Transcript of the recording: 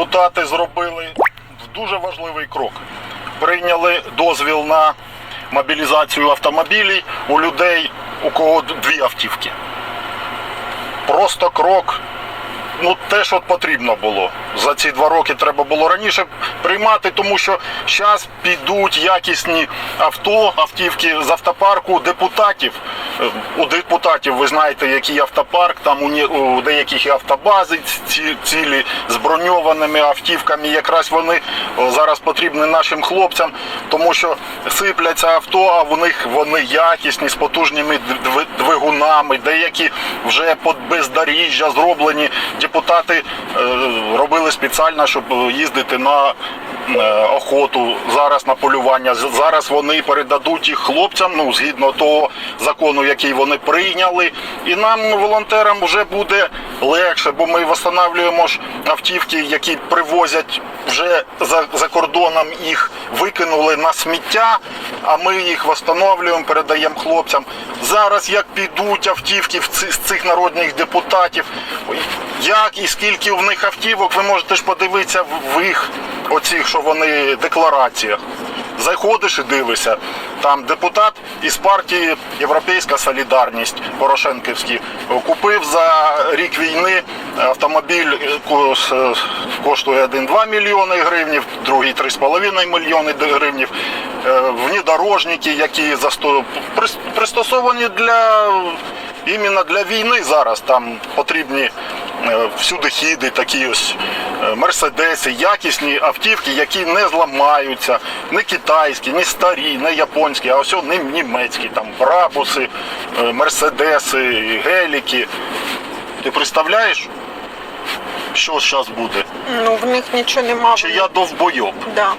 депутати зробили дуже важливий крок. Прийняли дозвіл на мобілізацію автомобілів у людей, у кого дві автівки. Просто крок. Ну, те, що потрібно було. За ці два роки треба було раніше приймати, тому що зараз підуть якісні авто, автівки з автопарку депутатів. Е, У депутатів ви знаєте, який автопарк, там у, деяких автобази ці, цілі з броньованими автівками. Якраз вони зараз потрібні нашим хлопцям, тому що сипляться авто, а в них вони якісні, з потужними двигунами, деякі вже під бездоріжжя зроблені. Депутати е, робили спеціально, щоб їздити на е, охоту, зараз на полювання. Зараз вони передадуть їх хлопцям, ну згідно того закону, який вони прийняли. І нам, волонтерам, вже буде легше, бо ми встановлюємо ж автівки, які привозять вже за, за кордоном їх викинули на сміття, а ми їх встановлюємо, передаємо хлопцям. Зараз як підуть автівки з цих народних депутатів, як і скільки в них автівок, ви можете ж подивитися в їх оцих, що вони деклараціях. Заходиш і дивишся. Там депутат із партії Європейська Солідарність Порошенківський купив за рік війни автомобіль е, с- коштує 1-2 мільйони гривнів, другий 3,5 мільйони гривнів. Е, Внедорожники, які за сто- прис- пристосовані для іменно для війни зараз. Там потрібні е, всюди хіди, такі ось е, мерседеси, якісні автівки, які не зламаються, не китайські, не старі, не японські, а ось не німецькі, там брабуси, е, мерседеси, геліки. Ти представляєш, що зараз буде? Ну, в них нічого немає. Чи я довбойоб? Да.